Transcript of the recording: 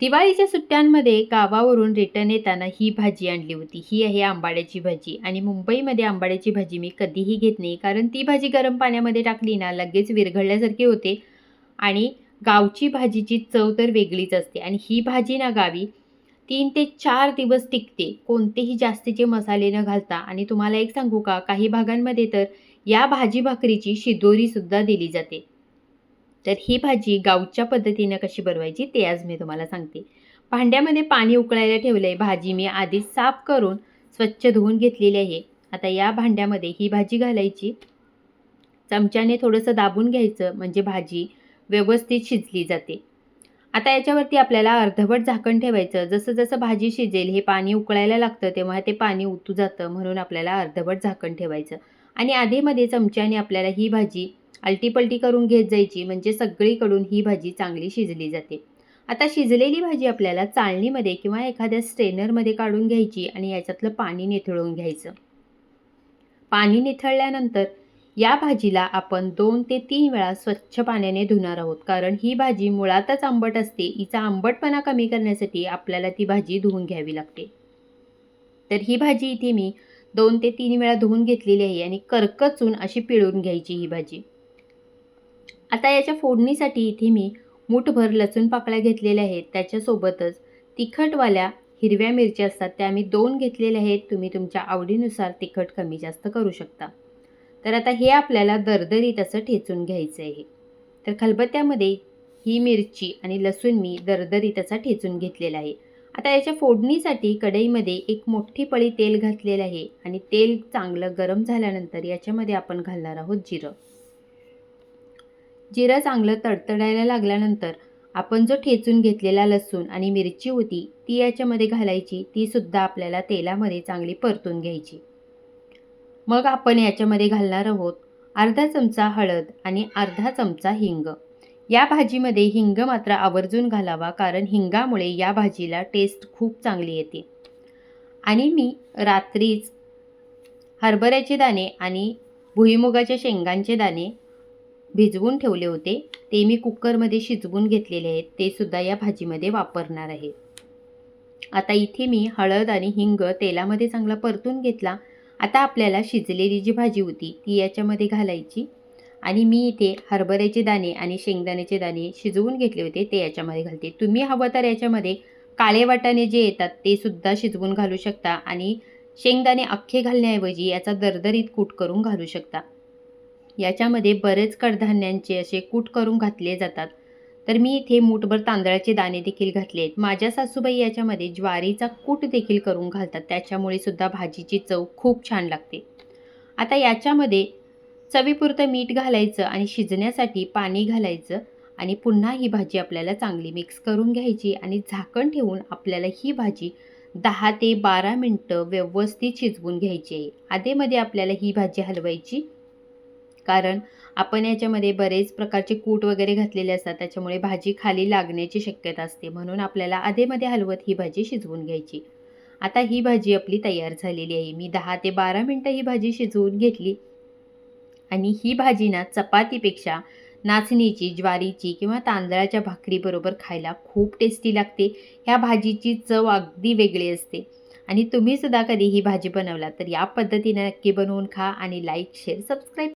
दिवाळीच्या सुट्ट्यांमध्ये गावावरून रिटर्न येताना ही भाजी आणली होती. ही आहे आंबाड्याची भाजी. आणि मुंबईमध्ये आंबाड्याची भाजी मी कधीही घेत नाही कारण ती भाजी गरम पाण्यामध्ये टाकली ना लगेच विरघळल्यासारखी होते. आणि गावची भाजीची चव तर वेगळीच असते. आणि ही भाजी ना गावी तीन ते चार दिवस टिकते. कोणतेही जास्तीचे मसाले न घालता. आणि तुम्हाला एक सांगू का? काही भागांमध्ये तर या भाजी भाकरीची शिदोरीसुद्धा दिली जाते. तर ही भाजी गावच्या पद्धतीनं कशी बनवायची ते आज मी तुम्हाला सांगते. भांड्यामध्ये पाणी उकळायला ठेवलं आहे भाजी मी आधी साफ करून स्वच्छ धुवून घेतलेली आहे. आता या भांड्यामध्ये ही भाजी घालायची. चमच्याने थोडंसं दाबून घ्यायचं म्हणजे भाजी व्यवस्थित शिजली जाते. आता याच्यावरती आपल्याला अर्धवट झाकण ठेवायचं. जसं जसं भाजी शिजेल हे पाणी उकळायला लागतं तेव्हा ते पाणी उतू जातं म्हणून आपल्याला अर्धवट झाकण ठेवायचं. आणि आधीमध्ये चमच्याने आपल्याला ही भाजी आलटीपलटी करून घेत जायची म्हणजे सगळीकडून ही भाजी चांगली शिजली जाते. आता शिजलेली भाजी आपल्याला चाळणीमध्ये किंवा एखाद्या स्ट्रेनरमध्ये काढून घ्यायची आणि याच्यातलं पाणी निथळून घ्यायचं. पाणी निथळल्यानंतर या भाजीला आपण दोन ते तीन वेळा स्वच्छ पाण्याने धुणार आहोत. कारण ही भाजी मुळातच आंबट असते. हिचा आंबटपणा कमी करण्यासाठी आपल्याला ती भाजी धुवून घ्यावी लागते. तर ही भाजी इथे मी दोन ते तीन वेळा धुवून घेतलेली आहे आणि करकचून अशी पिळून घ्यायची ही भाजी. आता याच्या फोडणीसाठी इथे मी मूठभर लसूण पाकळ्या घेतलेल्या आहेत. त्याच्यासोबतच तिखटवाल्या हिरव्या मिरच्या असतात त्या मी दोन घेतलेल्या आहेत. तुम्ही तुमच्या आवडीनुसार तिखट कमी जास्त करू शकता. तर आता हे आपल्याला दरदरीत असं ठेचून घ्यायचं आहे. तर खलबत्त्यामध्ये ही मिरची आणि लसूण मी दरदरीत असा ठेचून घेतलेला आहे. आता याच्या फोडणीसाठी कढईमध्ये एक मोठी पळी तेल घातलेलं आहे आणि तेल चांगलं गरम झाल्यानंतर याच्यामध्ये आपण घालणार आहोत जिरं. जिरं चांगलं तडतडायला लागल्यानंतर आपण जो ठेचून घेतलेला लसूण आणि मिरची होती ती याच्यामध्ये घालायची. तीसुद्धा आपल्याला तेलामध्ये चांगली परतून घ्यायची. मग आपण याच्यामध्ये घालणार आहोत अर्धा चमचा हळद आणि अर्धा चमचा हिंग. या भाजीमध्ये हिंग मात्र आवर्जून घालावा कारण हिंगामुळे या भाजीला टेस्ट खूप चांगली येते. आणि मी रात्रीच हरभऱ्याचे दाणे आणि भुईमुगाच्या शेंगांचे दाणे भिजवून ठेवले होते ते मी कुकरमध्ये शिजवून घेतलेले आहेत ते सुद्धा या भाजीमध्ये वापरणार आहे. आता इथे मी हळद आणि हिंग तेलामध्ये चांगला परतून घेतला. आता आपल्याला शिजलेली जी भाजी होती ती याच्यामध्ये घालायची. आणि मी इथे हरभऱ्याचे दाणे आणि शेंगदाण्याचे दाणे शिजवून घेतले होते ते याच्यामध्ये घालते. तुम्ही हवं तर याच्यामध्ये काळे वाटाणे जे येतात ते सुद्धा शिजवून घालू शकता. आणि शेंगदाणे अख्खे घालण्याऐवजी याचा दरदरीत कूट करून घालू शकता. याच्यामध्ये बरेच कडधान्यांचे असे कूट करून घातले जातात. तर मी इथे मूठभर तांदळाचे दाणे देखील घातले आहेत माझ्या सासूबाई याच्यामध्ये ज्वारीचा कूट देखील करून घालतात. त्याच्यामुळे सुद्धा भाजीची चव खूप छान लागते. आता याच्यामध्ये चवीपुरतं मीठ घालायचं आणि शिजण्यासाठी पाणी घालायचं आणि पुन्हा ही भाजी आपल्याला चांगली मिक्स करून घ्यायची आणि झाकण ठेवून आपल्याला ही भाजी दहा ते बारा मिनटं व्यवस्थित शिजवून घ्यायची आहे. आधेमध्ये आपल्याला ही भाजी हलवायची. कारण आपण याच्यामध्ये बरेच प्रकारचे कूट वगैरे घातलेले असतात त्याच्यामुळे भाजी खाली लागण्याची शक्यता असते. म्हणून आपल्याला आधेमध्ये हलवत ही भाजी शिजवून घ्यायची. आता ही भाजी आपली तयार झालेली आहे. मी दहा ते बारा मिनटं ही भाजी शिजवून घेतली. आणि ही भाजी ना चपातीपेक्षा नाचणीची ज्वारीची किंवा तांदळाच्या भाकरीबरोबर खायला खूप टेस्टी लागते. ह्या भाजीची चव अगदी वेगळी असते. आणि तुम्हीसुद्धा कधी ही भाजी बनवला तर या पद्धतीने नक्की बनवून खा आणि लाईक शेअर सबस्क्राईब